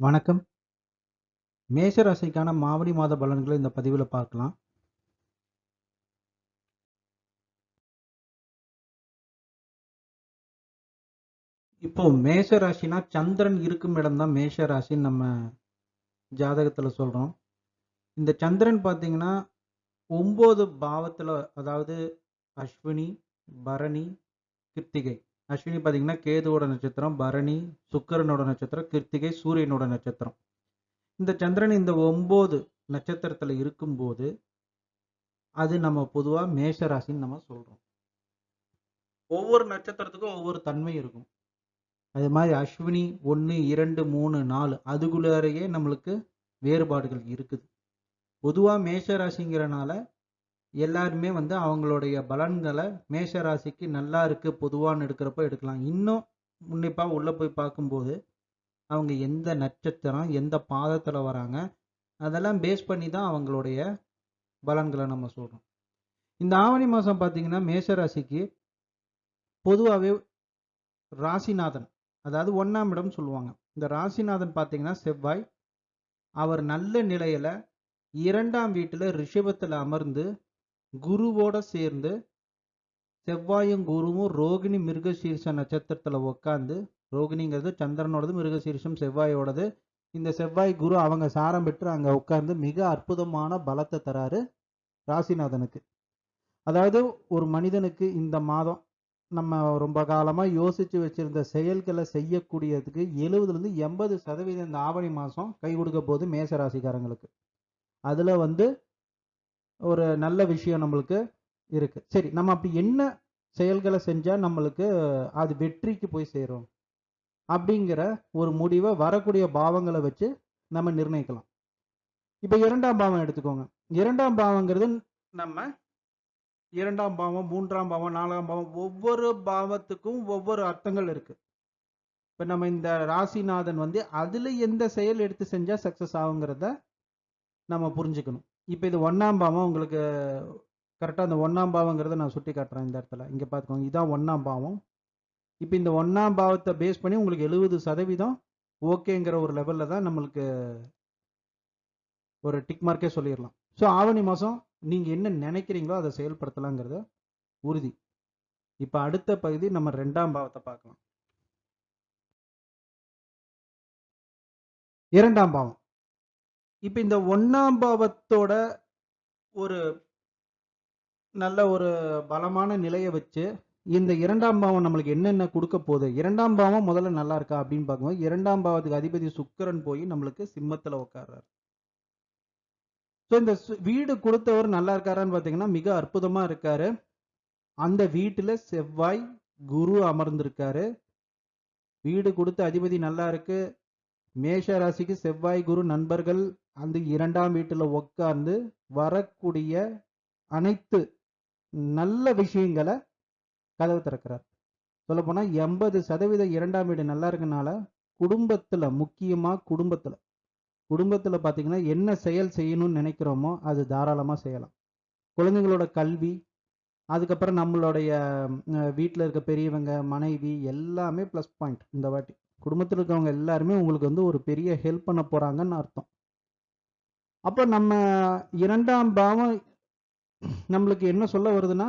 வணக்கம். மேஷ ராசிக்கான மாவடி மாத பலன்களை இந்த பதிவில் பார்க்கலாம். இப்போ மேஷ ராசினா சந்திரன் இருக்கும் இடம் தான் மேஷ ராசின்னு நம்ம ஜாதகத்தில் சொல்கிறோம் இந்த சந்திரன் பார்த்தீங்கன்னா ஒம்பது பாவத்தில் அதாவது அஸ்வினி, பரணி, கிருத்திகை. அஸ்வினி பார்த்தீங்கன்னா கேதுவோட நட்சத்திரம், பரணி சுக்கரனோட நட்சத்திரம், கிருத்திகை சூரியனோட நட்சத்திரம். இந்த சந்திரன் இந்த 9 நட்சத்திரத்துல இருக்கும்போது, அது நம்ம பொதுவா மேஷ ராசின்னு நம்ம சொல்றோம். ஒவ்வொரு நட்சத்திரத்துக்கும் ஒவ்வொரு தன்மை இருக்கும். அது மாதிரி அஸ்வினி 1, 2, 3, 4 அதுக்குள்ளாரையே நம்மளுக்கு வேறுபாடுகள் இருக்குது. பொதுவா மேஷ ராசிங்கிறனால எல்லாருமே வந்து அவங்களுடைய பலன்களை மேஷ ராசிக்கு நல்லா இருக்கு பொதுவான்னு எடுக்கிறப்ப எடுக்கலாம். இன்னும் உன்னிப்பாக உள்ளே போய் பார்க்கும்போது, அவங்க எந்த நட்சத்திரம், எந்த பாதத்தில் வராங்க, அதெல்லாம் பேஸ் பண்ணி தான் அவங்களுடைய பலன்களை நம்ம சொல்கிறோம் இந்த ஆவணி மாதம் பார்த்தீங்கன்னா, மேஷ ராசிக்கு பொதுவாகவே ராசிநாதன் அதாவது ஒன்றாம் இடம் சொல்லுவாங்க. இந்த ராசிநாதன் பார்த்தீங்கன்னா செவ்வாய். அவர் நல்ல நிலையில் இரண்டாம் வீட்டில் ரிஷபத்தில் அமர்ந்து, குருவோட சேர்ந்து செவ்வாயும், குருவும் ரோகிணி, மிருகசீரிஷ நட்சத்திரத்துல உட்காந்து ரோகிணிங்கிறது சந்திரனோடது, மிருகசீரிஷம் செவ்வாயோடது. இந்த செவ்வாய், குரு அவங்க சாரம் பெற்று அங்க உட்கார்ந்து மிக அற்புதமான பலத்தை தராரு ராசிநாதனுக்கு. அதாவது ஒரு மனிதனுக்கு இந்த மாதம் நம்ம ரொம்ப காலமா யோசிச்சு வச்சிருந்த செயல்களை செய்யக்கூடியதுக்கு 70லிருந்து 80% இந்த ஆவணி மாசம் கை கொடுக்க போகுது மேச ராசிக்காரங்களுக்கு. அதுல வந்து ஒரு நல்ல விஷயம் நம்மளுக்கு இருக்கு. சரி நம்ம அப்படி என்ன செயல்களை செஞ்சா நம்மளுக்கு அது வெற்றிக்கு போய் சேரும்? அப்படிங்கிற ஒரு முடிவை வரக்கூடிய பாவங்களை வச்சு நம்ம நிர்ணயிக்கலாம். இப்போ இரண்டாம் பாவம் எடுத்துக்கோங்க. இரண்டாம் பாவங்கிறது நம்ம இரண்டாம் பாவம், மூன்றாம் பாவம், நாலாம் பாவம் ஒவ்வொரு பாவத்துக்கும் ஒவ்வொரு அர்த்தங்கள் இருக்கு. இப்போ நம்ம இந்த ராசிநாதன் வந்து அதில் எந்த செயல் எடுத்து செஞ்சால் சக்ஸஸ் ஆகுங்கிறத நம்ம புரிஞ்சுக்கணும். இப்போ இது ஒன்றாம் பாவம் உங்களுக்கு கரெக்டாக அந்த ஒன்றாம் பாவங்கிறத நான் சுட்டி காட்டுறேன் இந்த இடத்துல. இங்கே பார்த்துக்கோங்க. இதுதான் ஒன்றாம் பாவம். இப்போ இந்த ஒன்றாம் பாவத்தை பேஸ் பண்ணி உங்களுக்கு 70% ஓகேங்கிற ஒரு லெவலில் தான் நம்மளுக்கு ஒரு டிக் மார்க்கே சொல்லிடலாம் ஸோ ஆவணி மாதம் நீங்கள் என்ன நினைக்கிறீங்களோ அதை செயல்படுத்தலாங்கிறது உறுதி. இப்போ அடுத்த பகுதி நம்ம ரெண்டாம் பாவத்தை பார்க்கலாம். இரண்டாம் பாவம். இப்ப இந்த ஒன்னாம் பாவத்தோட ஒரு நல்ல ஒரு பலமான நிலையை வச்சு, இந்த இரண்டாம் பாவம் நம்மளுக்கு என்னென்ன கொடுக்க போகுது இரண்டாம் பாவம் முதல்ல நல்லா இருக்கா அப்படின்னு பார்க்கும்போது, இரண்டாம் பாவத்துக்கு அதிபதி சுக்கிரன் போய் நம்மளுக்கு சிம்மத்துல உட்கார்றாரு. ஸோ இந்த சு வீடு கொடுத்தவர் நல்லா இருக்காரான்னு பார்த்தீங்கன்னா, மிக அற்புதமா இருக்காரு. அந்த வீட்டுல செவ்வாய், குரு அமர்ந்திருக்காரு. வீடு கொடுத்த அதிபதி நல்லா இருக்கு. மேஷ ராசிக்கு செவ்வாய், குரு நண்பர்கள் அந்த இரண்டாம் வீட்டில் உட்கார்ந்து வரக்கூடிய அனைத்து நல்ல விஷயங்கள கதவு திறக்கிறார். சொல்லப்போனால் எண்பது சதவீதம் இரண்டாம் வீடு நல்லா இருக்கனால, குடும்பத்தில் முக்கியமாக குடும்பத்தில் குடும்பத்தில் பார்த்தீங்கன்னா, என்ன செயல் செய்யணும்னு நினைக்கிறோமோ, அது தாராளமாக செய்யலாம். குழந்தைங்களோட கல்வி, அதுக்கப்புறம் நம்மளுடைய வீட்டில் இருக்க பெரியவங்க, மனைவி எல்லாமே ப்ளஸ் பாயிண்ட் இந்த வாட்டி. குடும்பத்தில் இருக்கவங்க எல்லாருமே உங்களுக்கு வந்து ஒரு பெரிய ஹெல்ப் பண்ண போகிறாங்கன்னு அர்த்தம். அப்ப நம்ம இரண்டாம் பாவம் நம்மளுக்கு என்ன சொல்ல வருதுன்னா,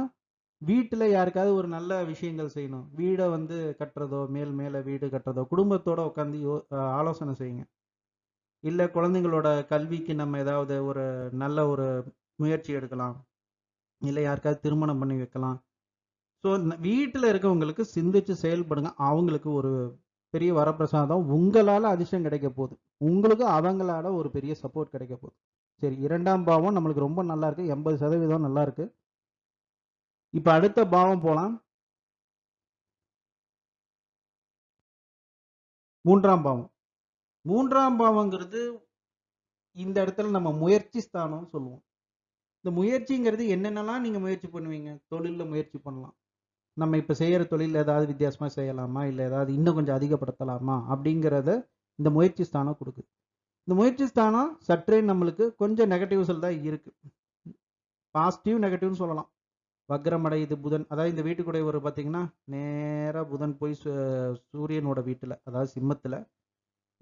வீட்டுல யாருக்காவது ஒரு நல்ல விஷயங்கள் செய்யணும். வீடை வந்து கட்டுறதோ, மேல் மேல வீடு கட்டுறதோ, குடும்பத்தோட உட்காந்து யோ ஆலோசனை செய்யுங்க. இல்ல குழந்தைங்களோட கல்விக்கு நம்ம ஏதாவது ஒரு நல்ல ஒரு முயற்சி எடுக்கலாம். இல்ல யாருக்காவது திருமணம் பண்ணி வைக்கலாம். ஸோ வீட்டுல இருக்கவங்களுக்கு சிந்திச்சு செயல்படுங்க. அவங்களுக்கு ஒரு பெரிய வரப்பிரசாதம் உங்களால் அதிர்ஷ்டம் கிடைக்க போகுது உங்களுக்கு அவங்களால ஒரு பெரிய சப்போர்ட் கிடைக்க போகுது சரி இரண்டாம் பாவம் நம்மளுக்கு ரொம்ப நல்லா இருக்கு. 80% நல்லா இருக்கு. இப்ப அடுத்த பாவம் போலாம். மூன்றாம் பாவம். மூன்றாம் பாவங்கிறது இந்த இடத்துல நம்ம முயற்சி ஸ்தானம்னு சொல்லுவோம். இந்த முயற்சிங்கிறது என்னென்னலாம் நீங்க முயற்சி பண்ணுவீங்க? தொழிலில் முயற்சி பண்ணலாம். நம்ம இப்போ செய்கிற தொழில் ஏதாவது வித்தியாசமாக செய்யலாமா? இல்லை ஏதாவது இன்னும் கொஞ்சம் அதிகப்படுத்தலாமா? அப்படிங்கிறத இந்த முயற்சி ஸ்தானம் கொடுக்குது இந்த முயற்சி ஸ்தானம் சற்றே நம்மளுக்கு கொஞ்சம் நெகட்டிவ்ஸில் தான் இருக்குது பாசிட்டிவ், நெகட்டிவ்னு சொல்லலாம். வக்ரமடையுது புதன். அதாவது இந்த வீட்டுக்குடைய ஒரு பார்த்தீங்கன்னா, நேராக புதன் போய் சூரியனோட வீட்டில் அதாவது சிம்மத்தில்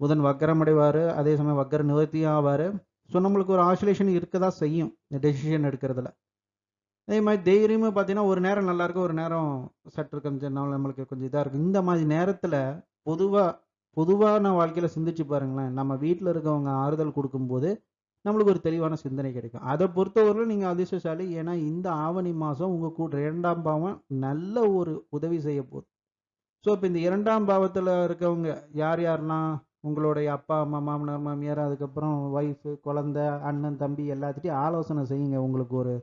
புதன் வக்கரமடைவார் அதே சமயம் வக்கர நிவர்த்தியும் ஆவார் ஸோ நம்மளுக்கு ஒரு ஆசுலேஷன் இருக்க தான் செய்யும் இந்த டெசிஷன் எடுக்கிறதுல அதே மாதிரி தைரியமாக பார்த்தீங்கன்னா ஒரு நேரம் நல்லா இருக்கும் ஒரு நேரம் சற்று கொஞ்சம் நம்மளுக்கு கொஞ்சம் இதாக இருக்கும். இந்த மாதிரி நேரத்தில் பொதுவாக பொதுவான வாழ்க்கையில் சிந்திச்சு பாருங்களேன். நம்ம வீட்டில் இருக்கவங்க ஆறுதல் கொடுக்கும்போது நம்மளுக்கு ஒரு தெளிவான சிந்தனை கிடைக்கும். அதை பொறுத்தவரையிலும் நீங்கள் அதிர்ஷ்டசாலி. ஏன்னா இந்த ஆவணி மாதம் உங்கள் கூட இரண்டாம் பாவம் நல்ல ஒரு உதவி செய்ய போகுது. ஸோ இப்போ இந்த இரண்டாம் பாவத்தில் இருக்கவங்க யார் யாருன்னா உங்களுடைய அப்பா அம்மா மாமனார் மாமியார் அதுக்கப்புறம் ஒய்ஃபு குழந்த அண்ணன் தம்பி எல்லாத்துட்டையும் ஆலோசனை செய்யுங்க. உங்களுக்கு ஒரு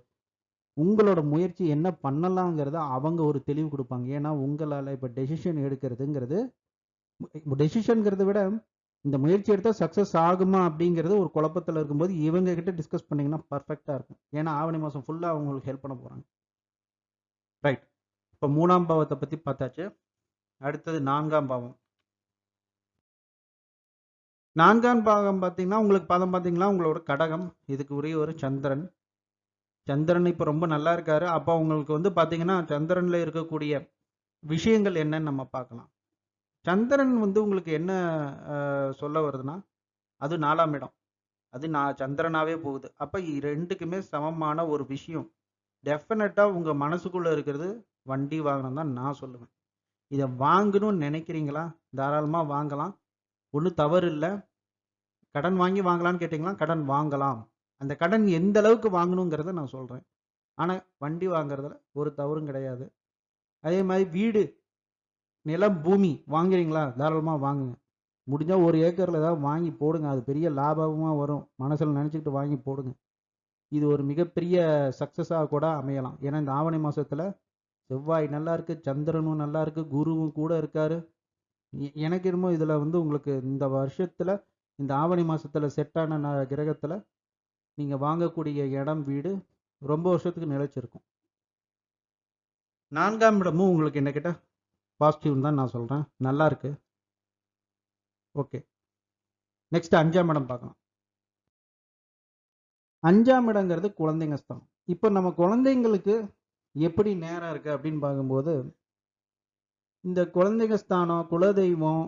உங்களோட முயற்சி என்ன பண்ணலாங்கிறத அவங்க ஒரு தெளிவு கொடுப்பாங்க. ஏன்னா உங்களால் இப்போ டெசிஷன் எடுக்கிறதுங்கிறது டெசிஷனுங்கிறத விட இந்த முயற்சி எடுத்தால் சக்ஸஸ் ஆகுமா அப்படிங்கிறது ஒரு குழப்பத்தில் இருக்கும்போது இவங்க கிட்ட டிஸ்கஸ் பண்ணிங்கன்னா பர்ஃபெக்டாக இருக்கும். ஏன்னா ஆவணி மாதம் ஃபுல்லாக அவங்களுக்கு ஹெல்ப் பண்ண போகிறாங்க ரைட் இப்போ மூணாம் பாவத்தை பற்றி பார்த்தாச்சு. அடுத்தது நான்காம் பாவம். நான்காம் பாகம் பார்த்தீங்கன்னா உங்களுக்கு பதம் பார்த்தீங்கன்னா உங்களோட கடகம். இதுக்கு உரிய ஒரு சந்திரன். சந்திரன் இப்போ ரொம்ப நல்லா இருக்காரு. அப்போ உங்களுக்கு வந்து பார்த்தீங்கன்னா சந்திரனில் இருக்கக்கூடிய விஷயங்கள் என்னன்னு நம்ம பார்க்கலாம். சந்திரன் வந்து உங்களுக்கு என்ன சொல்ல வருதுன்னா அது நாலாம் இடம். அது நான் சந்திரனாவே போகுது. அப்போ ரெண்டுக்குமே சமமான ஒரு விஷயம். டெஃபினட்டாக உங்கள் மனசுக்குள்ளே இருக்கிறது வண்டி வாங்கணும் தான் நான் சொல்லுவேன். இதை வாங்கணும்னு நினைக்கிறீங்களா? தாராளமாக வாங்கலாம். ஒன்றும் தவறு இல்லை. கடன் வாங்கி வாங்கலாம்னு கேட்டிங்களா? கடன் வாங்கலாம். அந்த கடன் எந்த அளவுக்கு வாங்கணுங்கிறத நான் சொல்கிறேன் ஆனால் வண்டி வாங்குறதுல ஒரு தவறும் கிடையாது. அதே மாதிரி வீடு நிலம் பூமி வாங்குறீங்களா? தாராளமாக வாங்குங்க. முடிஞ்சால் ஒரு ஏக்கரில் ஏதாவது வாங்கி போடுங்க. அது பெரிய லாபமாக வரும். மனசில் நினச்சிக்கிட்டு வாங்கி போடுங்க. இது ஒரு மிகப்பெரிய சக்ஸஸாக கூட அமையலாம். ஏன்னா இந்த ஆவணி மாதத்தில் செவ்வாய் நல்லா இருக்கு சந்திரனும் நல்லா இருக்கு குருவும் கூட இருக்காரு. எனக்கு என்னமோ இதில் வந்து உங்களுக்கு இந்த வருஷத்தில் இந்த ஆவணி மாதத்தில் செட்டான ந- கிரகத்தில் நீங்கள் வாங்கக்கூடிய இடம் வீடு ரொம்ப வருஷத்துக்கு நிலைச்சிருக்கும். நான்காம் இடமும் உங்களுக்கு என்ன கேட்டால் பாசிட்டிவ்னு தான் நான் சொல்கிறேன் நல்லா இருக்கு. ஓகே. நெக்ஸ்ட் அஞ்சாம் இடம் பார்க்கலாம். அஞ்சாம் இடங்கிறது குழந்தைங்க ஸ்தானம் இப்போ நம்ம குழந்தைங்களுக்கு எப்படி நேரம் இருக்குது அப்படின்னு பார்க்கும்போது இந்த குழந்தைங்க ஸ்தானம் குலதெய்வம்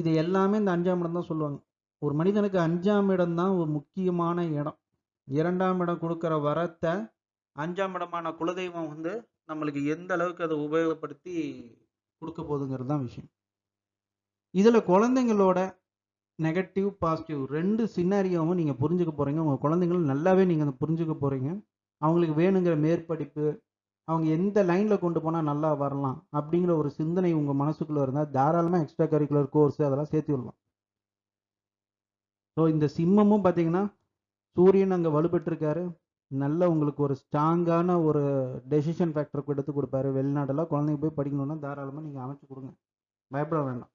இது எல்லாமே இந்த அஞ்சாம் இடம் தான் சொல்லுவாங்க. ஒரு மனிதனுக்கு அஞ்சாம் இடம் தான் ஒரு முக்கியமான இடம். இரண்டாம் இடம் கொடுக்குற வரத்தை அஞ்சாம் இடமான குலதெய்வம் வந்து நம்மளுக்கு எந்த அளவுக்கு அதை உபயோகப்படுத்தி கொடுக்க போகுதுங்கிறது தான் விஷயம். இதில் குழந்தைங்களோட நெகட்டிவ் பாசிட்டிவ் ரெண்டு சின்னாரியாவும் நீங்கள் புரிஞ்சுக்க போகிறீங்க உங்கள் குழந்தைங்களும் நல்லாவே நீங்கள் அதை புரிஞ்சுக்க போகிறீங்க அவங்களுக்கு வேணுங்கிற மேற்படிப்பு அவங்க எந்த லைனில் கொண்டு போனால் நல்லா வரலாம் அப்படிங்கிற ஒரு சிந்தனை உங்கள் மனசுக்குள்ளே இருந்தால் தாராளமாக எக்ஸ்ட்ரா கரிக்குலர் கோர்ஸ் அதெல்லாம் சேர்த்து விடலாம். ஸோ இந்த சிம்மமும் பார்த்தீங்கன்னா சூரியன் அங்கே வலுப்பெற்றிருக்காரு. நல்ல உங்களுக்கு ஒரு ஸ்ட்ராங்கான ஒரு டெசிஷன் ஃபேக்டருக்கு எடுத்து கொடுப்பாரு. வெளிநாடெல்லாம் குழந்தைங்க போய் படிக்கணும்னா தாராளமாக நீங்கள் அமைச்சு கொடுங்க. பயப்பட வேண்டாம்.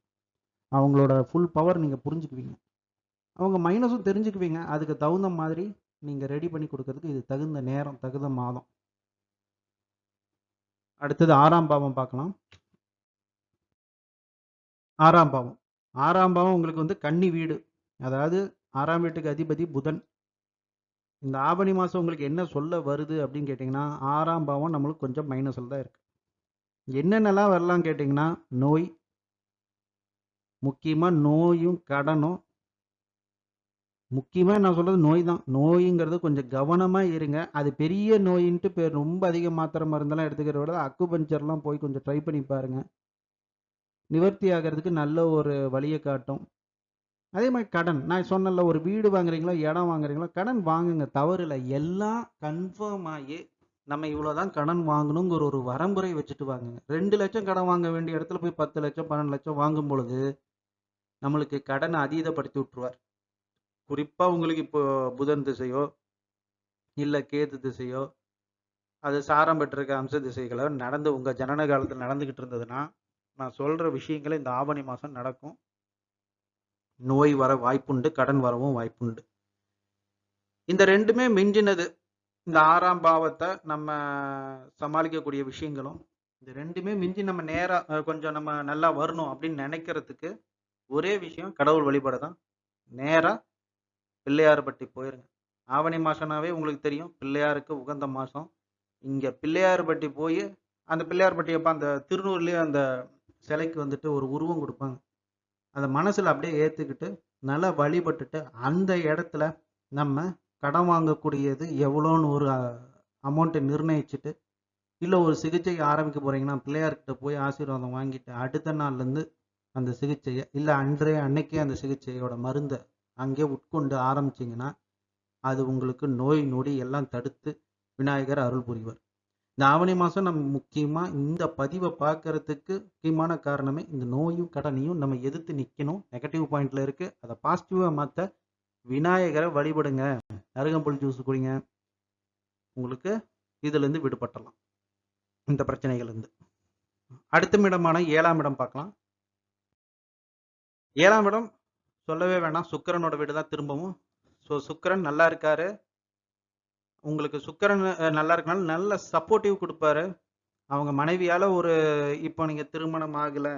அவங்களோட ஃபுல் பவர் நீங்கள் புரிஞ்சுக்குவீங்க. அவங்க மைனஸும் தெரிஞ்சுக்குவீங்க. அதுக்கு தகுந்த மாதிரி நீங்கள் ரெடி பண்ணி கொடுக்கறதுக்கு இது தகுந்த நேரம் தகுந்த மாதம். அடுத்தது ஆறாம் பாவம் பார்க்கலாம். ஆறாம் பாவம். ஆறாம் பாவம் உங்களுக்கு வந்து கன்னி வீடு. அதாவது ஆறாம் வீட்டுக்கு அதிபதி புதன். இந்த ஆவணி மாதம் உங்களுக்கு என்ன சொல்ல வருது அப்படின்னு கேட்டிங்கன்னா ஆறாம் பாவம் நம்மளுக்கு கொஞ்சம் மைனஸில் தான் இருக்குது என்னென்னலாம் வரலாம் கேட்டிங்கன்னா நோய் முக்கியமாக நோயும் கடனும். முக்கியமாக நான் சொல்கிறது நோய் தான். நோய்ங்கிறது கொஞ்சம் கவனமாக இருங்க. அது பெரிய நோயின்ட்டு பேர் ரொம்ப அதிக மாத்திரை மருந்தெல்லாம் எடுத்துக்கிறத விட அக்குபஞ்சர்லாம் போய் கொஞ்சம் ட்ரை பண்ணி பாருங்கள் நிவர்த்தி ஆகிறதுக்கு நல்ல ஒரு வழியை காட்டும். அதே மாதிரி கடன். நான் சொன்னல ஒரு வீடு வாங்குறீங்களா இடம் வாங்குறீங்களா கடன் வாங்குங்க. தவறுல எல்லாம் கன்ஃபார்ம் ஆகி நம்ம இவ்வளோதான் கடன் வாங்கணுங்கிற ஒரு வரம்புரை வச்சுட்டு வாங்குங்க. ரெண்டு லட்சம் கடன் வாங்க வேண்டிய இடத்துல போய் பத்து லட்சம் பன்னெண்டு லட்சம் வாங்கும் பொழுது நம்மளுக்கு கடனை அதீதப்படுத்தி விட்டுருவார். குறிப்பாக உங்களுக்கு இப்போ புதன் திசையோ இல்லை கேது திசையோ அது சாரம் பெற்றிருக்க அம்ச திசைகளோ நடந்து உங்கள் ஜனன காலத்தில் நடந்துக்கிட்டு இருந்ததுன்னா நான் சொல்கிற விஷயங்கள் இந்த ஆவணி மாதம் நடக்கும். நோய் வர வாய்ப்புண்டு கடன் வரவும் வாய்ப்புண்டு. இந்த ரெண்டுமே மிஞ்சினது இந்த ஆறாம் பாவத்தை நம்ம சமாளிக்கக்கூடிய விஷயங்களும் இந்த ரெண்டுமே மிஞ்சி நம்ம நேராக கொஞ்சம் நம்ம நல்லா வரணும் அப்படின்னு நினைக்கிறதுக்கு ஒரே விஷயம் கடவுள் வழிபாடு தான். நேராக பிள்ளையார்பட்டி போயிருங்க. ஆவணி மாதம்னாவே உங்களுக்கு தெரியும் பிள்ளையாருக்கு உகந்த மாதம் இங்கே பிள்ளையார்பட்டி போய் அந்த பிள்ளையார்பட்டி அப்போ அந்த திருநூர்லேயே அந்த சிலைக்கு வந்துட்டு ஒரு உருவம் கொடுப்பாங்க. அதை மனசில் அப்படியே ஏற்றுக்கிட்டு நல்லா வழிபட்டுட்டு, அந்த இடத்துல நம்ம கடன் வாங்கக்கூடியது எவ்வளோன்னு ஒரு அமௌண்ட்டை நிர்ணயிச்சுட்டு, இல்லை ஒரு சிகிச்சை ஆரம்பிக்க போகிறீங்கன்னா பிள்ளையார்கிட்ட போய் ஆசீர்வாதம் வாங்கிட்டு, அடுத்த நாள்லேருந்து அந்த சிகிச்சையை இல்லை அன்றைய அன்னைக்கே அந்த சிகிச்சையோட மருந்தை அங்கே உட்கொண்டு ஆரம்பிச்சிங்கன்னா அது உங்களுக்கு நோய், நொடி எல்லாம் தடுத்து விநாயகர் அருள் புரிவார். இந்த ஆவணி மாதம் நம்ம முக்கியமாக இந்த பதிவை பார்க்கறதுக்கு முக்கியமான காரணமே, இந்த நோயும், கடனையும் நம்ம எதிர்த்து நிற்கணும் நெகட்டிவ் பாயிண்ட்ல இருக்கு. அதை பாசிட்டிவாக மாற்ற விநாயகரை வழிபடுங்க. அருகம்புல் ஜூஸ் குடிங்க. உங்களுக்கு இதுலேருந்து விடுபட்டலாம் இந்த பிரச்சனைகள்லேருந்து அடுத்த இடமான ஏழாம் இடம் பார்க்கலாம். ஏழாம் இடம் சொல்லவே வேணாம். சுக்கிரனோட வீடு தான் திரும்பவும். ஸோ சுக்கிரன் நல்லா இருக்காரு. உங்களுக்கு சுக்கரன் நல்லா இருக்கனால நல்ல சப்போர்ட்டிவ் கொடுப்பாரு அவங்க மனைவியால் ஒரு இப்போ நீங்கள் திருமணம் ஆகலை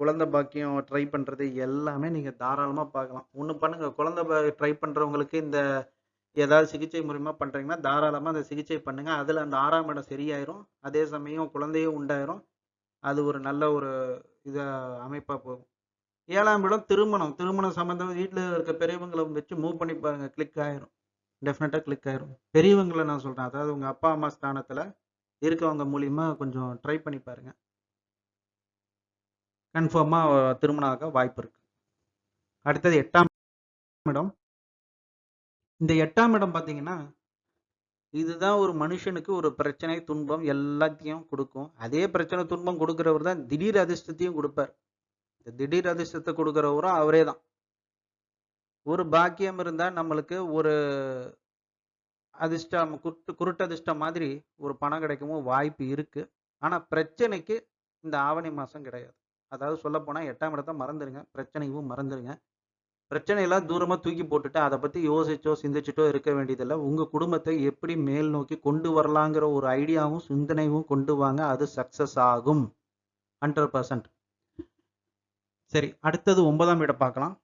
குழந்தை பாக்கியம் ட்ரை பண்ணுறது எல்லாமே நீங்கள் தாராளமாக பார்க்கலாம். ஒன்று பண்ணுங்கள் குழந்தை ட்ரை பண்ணுறவங்களுக்கு இந்த ஏதாவது சிகிச்சை மூலியமாக பண்ணுறீங்கன்னா தாராளமாக அந்த சிகிச்சை பண்ணுங்கள் அதில் அந்த ஆறாம் இடம் சரியாயிரும். அதே சமயம் குழந்தையும் உண்டாயிரும். அது ஒரு நல்ல ஒரு இதாக அமைப்பாக போகும். ஏழாம் இடம் திருமணம். திருமணம் சம்மந்தம் வீட்டில் இருக்க பெரியவங்களை வச்சு மூவ் பண்ணி பாருங்க. கிளிக் ஆயிரும். டெஃபினட்டாக கிளிக் ஆயிரும். பெரியவங்களை நான் சொல்கிறேன் அதாவது உங்கள் அப்பா, அம்மா ஸ்தானத்தில் இருக்கவங்க மூலியமாக கொஞ்சம் ட்ரை பண்ணி பாருங்க. கன்ஃபார்மாக திருமணம் ஆக வாய்ப்பு இருக்கு. அடுத்தது எட்டாம் இடம். இந்த எட்டாம் இடம் பார்த்தீங்கன்னா, இதுதான் ஒரு மனுஷனுக்கு ஒரு பிரச்சனை, துன்பம் எல்லாத்தையும் கொடுக்கும் அதே பிரச்சனை, துன்பம் கொடுக்குறவர் தான் திடீர் அதிர்ஷ்டத்தையும் கொடுப்பார் இந்த திடீர் அதிர்ஷ்டத்தை கொடுக்குறவரும் அவரே தான். ஒரு பாக்கியம் இருந்தால் நம்மளுக்கு ஒரு அதிர்ஷ்டம் குருட்டு குருட்டதிர்ஷ்டம் மாதிரி ஒரு பணம் கிடைக்கவும் வாய்ப்பு இருக்கு. ஆனால் பிரச்சனைக்கு இந்த ஆவணி மாதம் கிடையாது. அதாவது சொல்லப்போனால் எட்டாம் இடத்த மறந்துடுங்க பிரச்சனையும் மறந்துடுங்க பிரச்சனையெல்லாம் தூரமாக தூக்கி போட்டுட்டு, அதை பற்றி யோசிச்சோ, சிந்திச்சிட்டோ இருக்க வேண்டியதில்லை உங்கள் குடும்பத்தை எப்படி மேல் நோக்கி கொண்டு வரலாங்கிற ஒரு ஐடியாவும், சிந்தனையும் கொண்டு வாங்க. அது சக்சஸ் ஆகும். 100% சரி, அடுத்தது ஒன்பதாம் இடம் பார்க்கலாம்.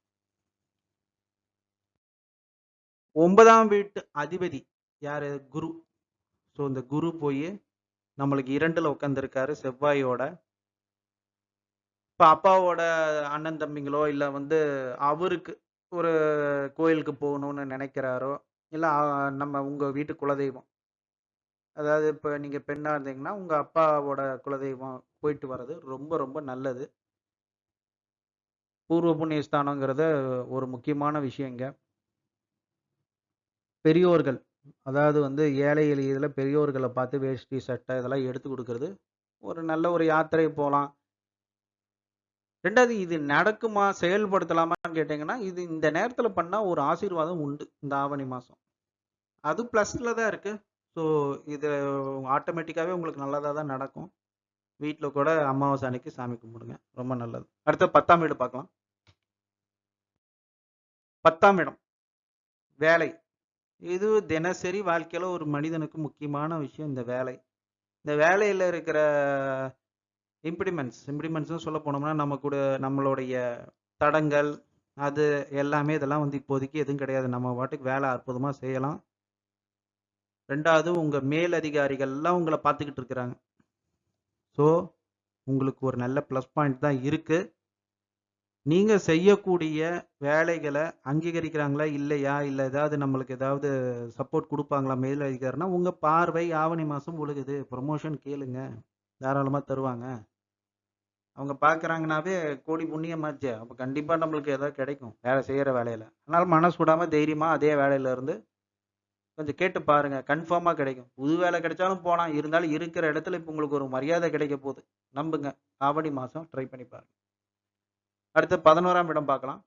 ஒன்பதாம் வீட்டு அதிபதி யாரு? குரு. ஸோ இந்த குரு போய் நம்மளுக்கு இரண்டில் உட்காந்துருக்காரு செவ்வாயோட. இப்போ அப்பாவோட அண்ணன், தம்பிங்களோ இல்லை வந்து அவருக்கு ஒரு கோயிலுக்கு போகணும்னு நினைக்கிறாரோ, இல்லை நம்ம உங்கள் வீட்டு குலதெய்வம். அதாவது இப்போ நீங்கள் பெண்ணாக இருந்தீங்கன்னா, உங்கள் அப்பாவோட குலதெய்வம் போயிட்டு வர்றது ரொம்ப ரொம்ப நல்லது. பூர்வ புண்ணிய ஸ்தானங்கிறது ஒரு முக்கியமான விஷயங்க. பெரியோர்கள், அதாவது வந்து ஏழை எளியதில் பெரியோர்களை பார்த்து வேஷ்டி, சட்டை இதெல்லாம் எடுத்து கொடுக்கறது ஒரு நல்ல ஒரு யாத்திரை போகலாம் ரெண்டாவது இது நடக்குமா? செயல்படுத்தலாமான்னு கேட்டிங்கன்னா இது இந்த நேரத்தில் பண்ணால் ஒரு ஆசீர்வாதம் உண்டு. இந்த ஆவணி மாதம் அது ப்ளஸில் தான் இருக்குது ஸோ இது ஆட்டோமேட்டிக்காகவே உங்களுக்கு நல்லதாக தான் நடக்கும். வீட்டில் கூட அமாவாசை அன்னைக்கு சாமி கும்பிடுங்க. ரொம்ப நல்லது. அடுத்த பத்தாம் வீடு பார்க்கலாம். 10ஆம் இடம். வேலை. இது தினசரி வாழ்க்கையில் ஒரு மனிதனுக்கு முக்கியமான விஷயம் இந்த வேலை. இந்த வேலையில் இருக்கிற இம்ப்ளிமெண்ட்ஸ் இம்ப்ளிமெண்ட்ஸ்னு சொல்ல போனோம்னா, நம்ம கூட நம்மளுடைய தடங்கள் அது எல்லாமே இதெல்லாம் வந்து இப்போதைக்கு எதுவும் கிடையாது. நம்ம பாட்டுக்கு வேலை அற்புதமாக செய்யலாம். ரெண்டாவது உங்கள் மேல் அதிகாரிகள்லாம் உங்களை பார்த்துக்கிட்டு இருக்கிறாங்க. ஸோ உங்களுக்கு ஒரு நல்ல ப்ளஸ் பாயிண்ட் தான் இருக்குது நீங்க செய்யக்கூடிய வேலைகளை அங்கீகரிக்கிறாங்களா? இல்லையா? இல்ல ஏதாவது நம்மளுக்கு ஏதாவது சப்போர்ட் கொடுப்பாங்களா மேல் அதிகாரினா, உங்க பார்வை ஆவணி மாசம் விழுகுது. ப்ரொமோஷன் கேளுங்க. தாராளமா தருவாங்க. அவங்க பார்க்குறாங்கனாவே கோடி புண்ணியமாச்சு அப்ப கண்டிப்பா நம்மளுக்கு ஏதாவது கிடைக்கும். வேலை செய்யற வேலையில. அதனால மனசு விடாம தைரியமா அதே வேலையில இருந்து கொஞ்சம் கேட்டு பாருங்க. கன்ஃபார்மா கிடைக்கும். புது வேலை கிடைச்சாலும் போலாம். இருந்தாலும் இருக்கிற இடத்துல இப்ப உங்களுக்கு ஒரு மரியாதை கிடைக்க போகுது நம்புங்க. ஆவணி மாசம் ட்ரை பண்ணி பாருங்க. அடுத்து 11ஆம் இடம் பார்க்கலாம்.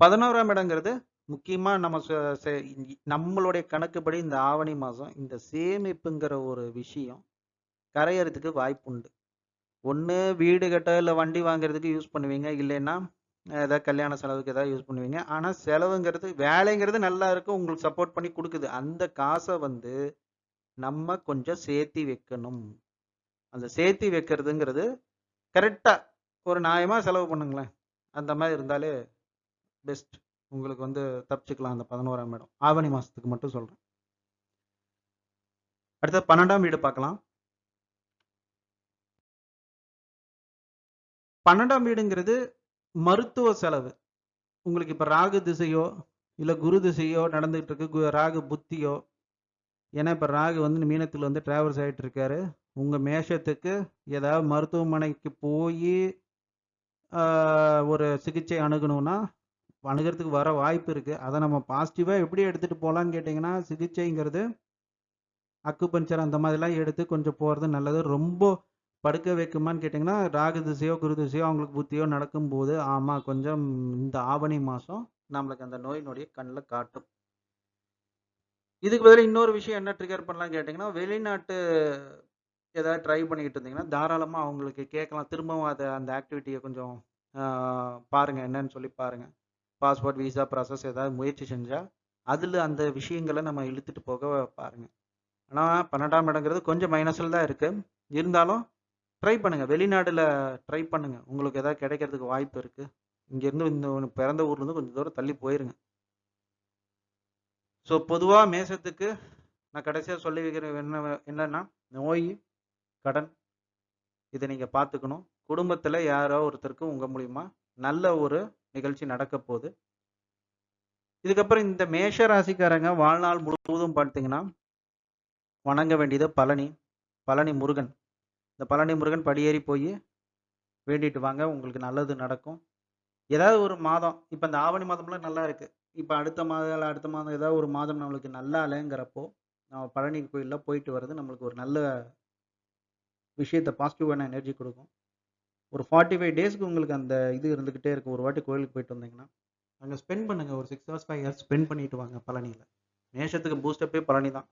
11ஆம் இடங்கிறது முக்கியமாக நம்ம ச நம்மளுடைய கணக்குப்படி இந்த ஆவணி மாதம் இந்த சேமிப்புங்கிற ஒரு விஷயம் கரையறதுக்கு வாய்ப்புண்டு. ஒன்று வீடு கட்ட, இல்லை வண்டி வாங்குறதுக்கு யூஸ் பண்ணுவீங்க. இல்லைன்னா ஏதாவது கல்யாண செலவுக்கு ஏதாவது யூஸ் பண்ணுவீங்க. ஆனால் செலவுங்கிறது வேலைங்கிறது நல்லா இருக்கும் உங்களுக்கு சப்போர்ட் பண்ணி கொடுக்குது அந்த காசை வந்து நம்ம கொஞ்சம் சேர்த்தி வைக்கணும். அந்த சேர்த்தி வைக்கிறதுங்கிறது கரெக்டாக ஒரு நியாயமாக செலவு பண்ணுங்களேன். அந்த மாதிரி இருந்தாலே பெஸ்ட். உங்களுக்கு வந்து தப்பிச்சுக்கலாம் அந்த 11ஆம் இடம். ஆவணி மாதத்துக்கு மட்டும் சொல்கிறேன் அடுத்தது பன்னெண்டாம் வீடு பார்க்கலாம். 12ஆம் வீடுங்கிறது மருத்துவ செலவு. உங்களுக்கு இப்போ ராகு திசையோ, இல்லை குரு திசையோ நடந்துகிட்டு இருக்கு. கு ராகு புத்தியோ ஏன்னா இப்போ ராகு வந்து மீனத்தில் வந்து டிராவல்ஸ் ஆகிட்டு இருக்காரு. உங்கள் மேஷத்துக்கு ஏதாவது மருத்துவமனைக்கு போய் ஒரு சிகிச்சை அணுகணும்னா, அணுகிறதுக்கு வர வாய்ப்பு இருக்குது அதை நம்ம பாசிட்டிவாக எப்படி எடுத்துகிட்டு போகலான்னு கேட்டிங்கன்னா சிகிச்சைங்கிறது அக்குபஞ்சர் அந்த மாதிரிலாம் எடுத்து கொஞ்சம் போகிறது நல்லது. ரொம்ப படுக்க வைக்குமான்னு கேட்டிங்கன்னா ராகு திசையோ, குரு திசையோ அவங்களுக்கு புத்தியோ நடக்கும்போது, ஆமாம் கொஞ்சம் இந்த ஆவணி மாதம் நம்மளுக்கு அந்த நோய் நொடியை கண்ணில் காட்டும். இதுக்கு பதில் இன்னொரு விஷயம் என்ன ட்ரிகர் பண்ணலாம்னு கேட்டிங்கன்னா வெளிநாட்டு ஏதாவது ட்ரை பண்ணிக்கிட்டு இருந்தீங்கன்னா, தாராளமாக அவங்களுக்கு கேட்கலாம். திரும்பவும் அதை அந்த ஆக்டிவிட்டியை கொஞ்சம் பாருங்கள் என்னன்னு சொல்லி பாருங்கள் பாஸ்போர்ட், விசா ப்ராசஸ் ஏதாவது முயற்சி செஞ்சால் அதில் அந்த விஷயங்களை நம்ம இழுத்துட்டு போக பாருங்கள் ஆனால் பன்னெண்டாம் இடங்கிறது கொஞ்சம் மைனஸில் தான் இருக்குது இருந்தாலும் ட்ரை பண்ணுங்கள் வெளிநாடில் ட்ரை பண்ணுங்கள் உங்களுக்கு எதாவது கிடைக்கிறதுக்கு வாய்ப்பு இருக்குது இங்கேருந்து இந்த பிறந்த ஊர்லேருந்து கொஞ்சம் தூரம் தள்ளி போயிருங்க. ஸோ பொதுவாக மேசத்துக்கு நான் கடைசியாக சொல்லி வைக்கிற என்ன என்னன்னா, நோய், கடன் இதை நீங்கள் பார்த்துக்கணும். குடும்பத்தில் யாரோ ஒருத்தருக்கு உங்கள் மூலிமா நல்ல ஒரு நிகழ்ச்சி நடக்கப் போது. இதுக்கப்புறம் இந்த மேஷ ராசிக்காரங்க வாழ்நாள் முழுவதும் பார்த்தீங்கன்னா, வணங்க வேண்டியது பழனி. பழனி முருகன். இந்த பழனி முருகன் படியேறி போய் வேண்டிட்டு வாங்க. உங்களுக்கு நல்லது நடக்கும். ஏதாவது ஒரு மாதம் இப்போ இந்த ஆவணி மாதம்லாம் நல்லா இருக்குது இப்போ அடுத்த மாதம் அடுத்த மாதம் ஏதாவது ஒரு மாதம் நம்மளுக்கு நல்லா இல்லங்கிறப்போ, நம்ம பழனி கோயிலில் போயிட்டு வர்றது நம்மளுக்கு ஒரு நல்ல விஷயத்தை பாசிட்டிவான எனர்ஜி கொடுக்கும் ஒரு 45 டேஸ்க்கு உங்களுக்கு அந்த இது இருந்துக்கிட்டே இருக்கும். ஒரு வாட்டி கோயிலுக்கு போயிட்டு வந்தீங்கன்னா, அங்கே ஸ்பெண்ட் பண்ணுங்கள் ஒரு six hours five hours spend பண்ணிட்டு வாங்க பழனியில் மேஷத்துக்கு பூஸ்டப்பே பழனி தான்.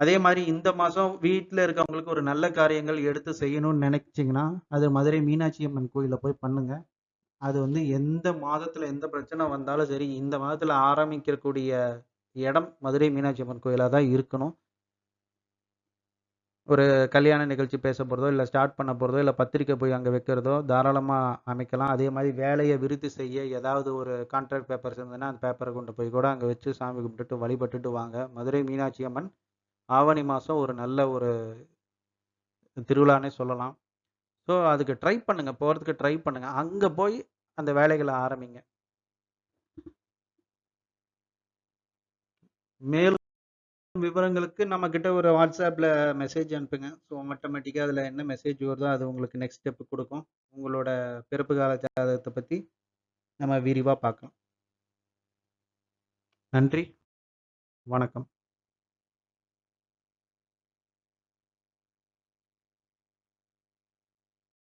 அதே மாதிரி இந்த மாதம் வீட்டில் இருக்கவங்களுக்கு ஒரு நல்ல காரியங்கள் எடுத்து செய்யணும்னு நினச்சிங்கன்னா அது மதுரை மீனாட்சி அம்மன் கோயிலில் போய் பண்ணுங்க. அது வந்து எந்த மாதத்தில் எந்த பிரச்சனை வந்தாலும் சரி, இந்த மாதத்தில் ஆரம்பிக்கக்கூடிய இடம் மதுரை மீனாட்சி அம்மன் கோயிலாக தான் இருக்கணும். ஒரு கல்யாண நிகழ்ச்சி பேச போகிறதோ இல்லை ஸ்டார்ட் பண்ண போகிறதோ இல்லை பத்திரிக்கை போய் அங்கே வைக்கிறதோ தாராளமாக அமைக்கலாம். அதே மாதிரி வேலையை விருத்தி செய்ய ஏதாவது ஒரு கான்ட்ராக்ட் பேப்பர்ஸ் இருந்ததுன்னா, அந்த பேப்பரை கொண்டு போய் கூட அங்கே வச்சு சாமி கும்பிட்டுட்டு வழிபட்டுட்டு வாங்க. மதுரை மீனாட்சி அம்மன் ஆவணி மாதம் ஒரு நல்ல ஒரு திருவிழானே சொல்லலாம். ஸோ அதுக்கு ட்ரை பண்ணுங்க. போகிறதுக்கு ட்ரை பண்ணுங்கள் அங்கே போய் அந்த வேலைகளை ஆரம்பிங்க. மேலும் விவரங்களுக்கு நம்ம கிட்ட ஒரு வாட்ஸ்அப்பில் மெசேஜ் அனுப்புங்க. ஸோ ஆட்டோமேட்டிக்காக அதில் என்ன மெசேஜ் வருதோ அது உங்களுக்கு நெக்ஸ்ட் ஸ்டெப் கொடுக்கும் உங்களோட பிறப்பு கால ஜாதகத்தை பற்றி நம்ம விரிவாக பார்க்கலாம். நன்றி. வணக்கம்.